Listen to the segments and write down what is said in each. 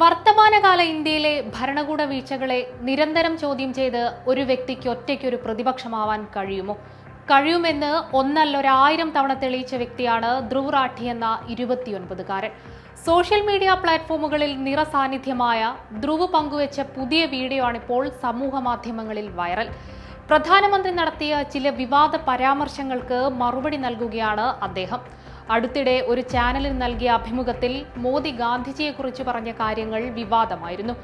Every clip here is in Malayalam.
വർത്തമാനകാല ഇന്ത്യയിലെ ഭരണകൂട വീഴ്ചകളെ നിരന്തരം ചോദ്യം ചെയ്ത് ഒരു വ്യക്തിക്ക് ഒറ്റയ്ക്ക് ഒറ്റയ്ക്കൊരു പ്രതിപക്ഷമാവാൻ കഴിയുമോ? കഴിയുമെന്ന് ഒന്നല്ലൊരായിരം തവണ തെളിയിച്ച വ്യക്തിയാണ് ധ്രുവ് റാഠി എന്ന ഇരുപത്തിയൊൻപതുകാരൻ. സോഷ്യൽ മീഡിയ പ്ലാറ്റ്ഫോമുകളിൽ നിറസാന്നിധ്യമായ ധ്രുവ് പങ്കുവച്ച പുതിയ വീഡിയോ ആണിപ്പോൾ സമൂഹ മാധ്യമങ്ങളിൽ വൈറൽ. പ്രധാനമന്ത്രി നടത്തിയ ചില വിവാദ പരാമർശങ്ങൾക്ക് മറുപടി നൽകുകയാണ് അദ്ദേഹം. അടുത്തിടെ ഒരു ചാനലിൽ നൽകിയ അഭിമുഖത്തിൽ മോദി ഗാന്ധിജിയെക്കുറിച്ച് പറഞ്ഞ കാര്യങ്ങൾ വിവാദമായിരുന്നു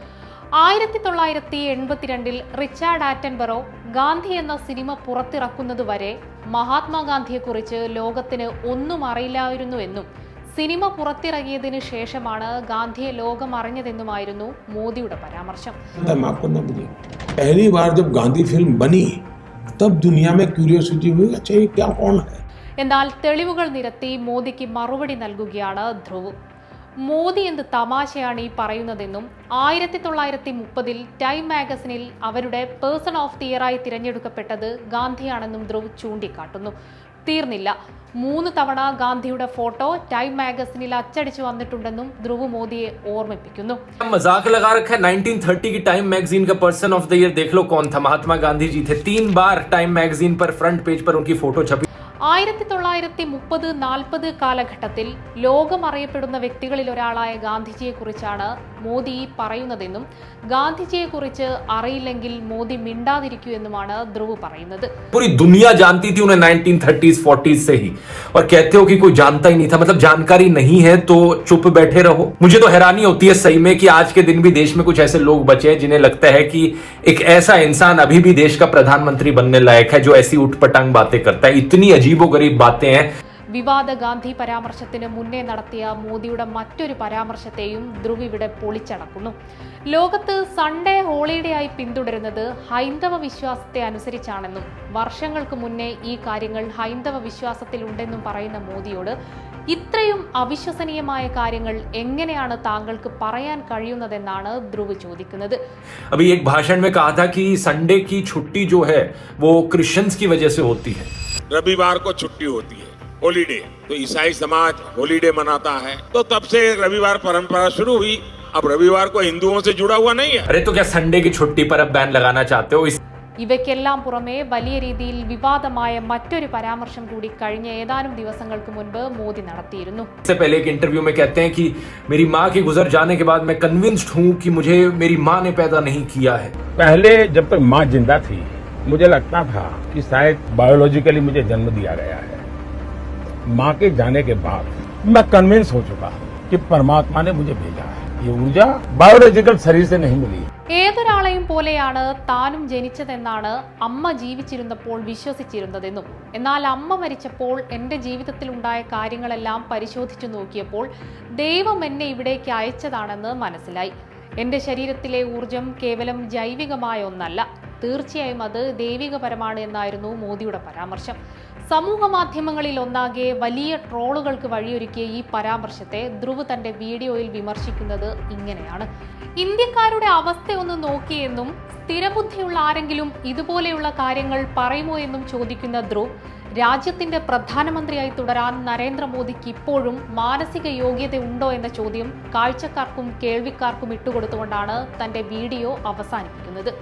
ആയിരത്തി തൊള്ളായിരത്തി എൺപത്തിരണ്ടിൽ റിച്ചാർഡ് ആറ്റൻബറോ ഗാന്ധി എന്ന സിനിമ പുറത്തിറക്കുന്നതുവരെ മഹാത്മാഗാന്ധിയെക്കുറിച്ച് ലോകത്തിന് ഒന്നും അറിയില്ലായിരുന്നുവെന്നും സിനിമ പുറത്തിറങ്ങിയതിനു ശേഷമാണ് ഗാന്ധിയെ ലോകം അറിഞ്ഞതെന്നുമായിരുന്നു മോദിയുടെ പരാമർശം था मैं आपको न बुझे पहली बार जब गांधी फिल्म बनी तब दुनिया में क्यूरियोसिटी हुई अच्छा ये क्या कौन है എന്നാൽ തെളിവുകൾ നിരത്തി മോദിക്ക് മറുപടി നൽകുകയാണ് ധ്രുവ് മോദി എന്ത് തമാശയാണ് ഈ പറയുന്നതെന്നും ആയിരത്തി തൊള്ളായിരത്തി മുപ്പതിൽ ടൈം മാഗസിനിൽ അവരുടെ പേഴ്സൺ ഓഫ് ദി ഇയറായി തിരഞ്ഞെടുക്കപ്പെട്ടത് ഗാന്ധിയാണെന്നും ധ്രുവ് ചൂണ്ടിക്കാട്ടുന്നു തീർന്നില്ല മൂന്ന് തവണ ഗാന്ധിയുടെ ഫോട്ടോ ടൈം മാഗസിനിൽ അച്ചടിച്ചു വന്നിട്ടുണ്ടെന്നും ധ്രുവ് മോദിയെ ഓർമ്മിപ്പിക്കുന്നു मजाक लगा रखा है 1930 की टाइम मैगजीन का पर्सन ऑफ द ईयर देख लो कौन था महात्मा गांधी जी थे तीन बार टाइम मैगजीन पर फ्रंट पेज पर उनकी फोटो छपी ആയിരത്തി തൊള്ളായിരത്തി മുപ്പത് നാൽപ്പത് കാലഘട്ടത്തിൽ ലോകം അറിയപ്പെടുന്ന വ്യക്തികളിൽ ഒരാളായ ഗാന്ധിജിയെക്കുറിച്ചാണ് മോദി ഈ പറയുന്നതെന്നും ഗാന്ധിജിയെക്കുറിച്ച് അറിയില്ലെങ്കിൽ മോദി മിണ്ടാതിരിക്കൂ എന്നുമാണ് ധ്രുവ് പറയുന്നത് पूरी दुनिया जानती थी उन्हें 1930s 40s से ही और कहते हो कि कोई जानता ही नहीं था मतलब जानकारी नहीं है तो चुप बैठे रहो मुझे तो हैरानी होती है सही में कि आज के दिन भी देश में कुछ ऐसे लोग बचे हैं जिन्हें लगता है कि एक ऐसा इंसान अभी भी देश का प्रधानमंत्री बनने लायक है जो ऐसी उठपटांग बातें करता है इतनी अजीबोगरीब बातें हैं വിവാദ ഗാന്ധി പരാമർശത്തിന് മുന്നേ നടത്തിയ മോദിയുടെ മറ്റൊരു പരാമർശത്തെയും ധ്രുവ് ഇവിടെ പൊളിച്ചടക്കുന്നു ലോകത്ത് സൺഡേ ഹോളിഡേ ആയി പിന്തുടരുന്നത് ഹൈന്ദവ വിശ്വാസത്തെ അനുസരിച്ചാണെന്നും വർഷങ്ങൾക്ക് മുന്നേ ഈ കാര്യങ്ങൾ ഹൈന്ദവ വിശ്വാസത്തിലുണ്ടെന്നും പറയുന്ന മോദിയോട് ഇത്രയും അവിശ്വസനീയമായ കാര്യങ്ങൾ എങ്ങനെയാണ് താങ്കൾക്ക് പറയാൻ കഴിയുന്നതെന്നാണ് ധ്രുവ് ചോദിക്കുന്നത് अभी एक भाषण में कहा था कि संडे की छुट्टी जो है वो क्रिश्चियंस की वजह से होती है रविवार को छुट्टी होती है हॉलीडे तो ईसाई समाज हॉलीडे मनाता है तो तब से रविवार परंपरा शुरू हुई अब रविवार को हिंदुओं से जुड़ा हुआ नहीं है अरे तो क्या संडे की छुट्टी पर अब बैन लगाना चाहते हो इस ഇവയ്ക്കെല്ലാം പുറമെ വലിയ രീതിയിൽ വിവാദമായ മറ്റൊരു പരാമർശം കൂടി കഴിഞ്ഞ ഏതാനും ദിവസങ്ങൾക്ക് മുൻപ് മോദി നടത്തിയിരുന്നു से पहले एक इंटरव्यू में कहते हैं कि मेरी माँ के गुजर जाने के बाद मैं कन्विंस्ड हूँ कि मुझे मेरी माँ ने पैदा नहीं किया है पहले जब तक माँ जिंदा थी मुझे लगता था कि शायद बायोलॉजिकली मुझे जन्म दिया गया है माँ के जाने के बाद मैं कन्विंस हो चुका कि परमात्मा ने मुझे भेजा है ये ऊर्जा बायोलॉजिकल शरीर से नहीं मिली ഏതൊരാളെയും പോലെയാണ് താനും ജനിച്ചതെന്നാണ് അമ്മ ജീവിച്ചിരുന്നപ്പോൾ വിശ്വസിച്ചിരുന്നതെന്നും എന്നാൽ അമ്മ മരിച്ചപ്പോൾ എൻ്റെ ജീവിതത്തിൽ ഉണ്ടായ കാര്യങ്ങളെല്ലാം പരിശോധിച്ചു നോക്കിയപ്പോൾ ദൈവം എന്നെ ഇവിടേക്ക് അയച്ചതാണെന്ന് മനസ്സിലായി എൻ്റെ ശരീരത്തിലെ ഊർജം കേവലം ജൈവികമായ ഒന്നല്ല തീർച്ചയായും അത് ദൈവികപരമാണ് എന്നായിരുന്നു മോദിയുടെ പരാമർശം. സമൂഹ മാധ്യമങ്ങളിൽ ഒന്നാകെ വലിയ ട്രോളുകൾക്ക് വഴിയൊരുക്കിയ ഈ പരാമർശത്തെ ധ്രുവ് തന്റെ വീഡിയോയിൽ വിമർശിക്കുന്നത് ഇങ്ങനെയാണ്. ഇന്ത്യക്കാരുടെ അവസ്ഥയൊന്ന് നോക്കിയെന്നും സ്ഥിരബുദ്ധിയുള്ള ആരെങ്കിലും ഇതുപോലെയുള്ള കാര്യങ്ങൾ പറയുമോ എന്നും ചോദിക്കുന്ന ധ്രുവ് രാജ്യത്തിന്റെ പ്രധാനമന്ത്രിയായി തുടരാൻ നരേന്ദ്രമോദിക്ക് ഇപ്പോഴും മാനസിക യോഗ്യത ഉണ്ടോ എന്ന ചോദ്യം കാഴ്ചക്കാർക്കും കേൾവിക്കാർക്കും ഇട്ടുകൊടുത്തുകൊണ്ടാണ് തന്റെ വീഡിയോ അവസാനിപ്പിക്കുന്നത്.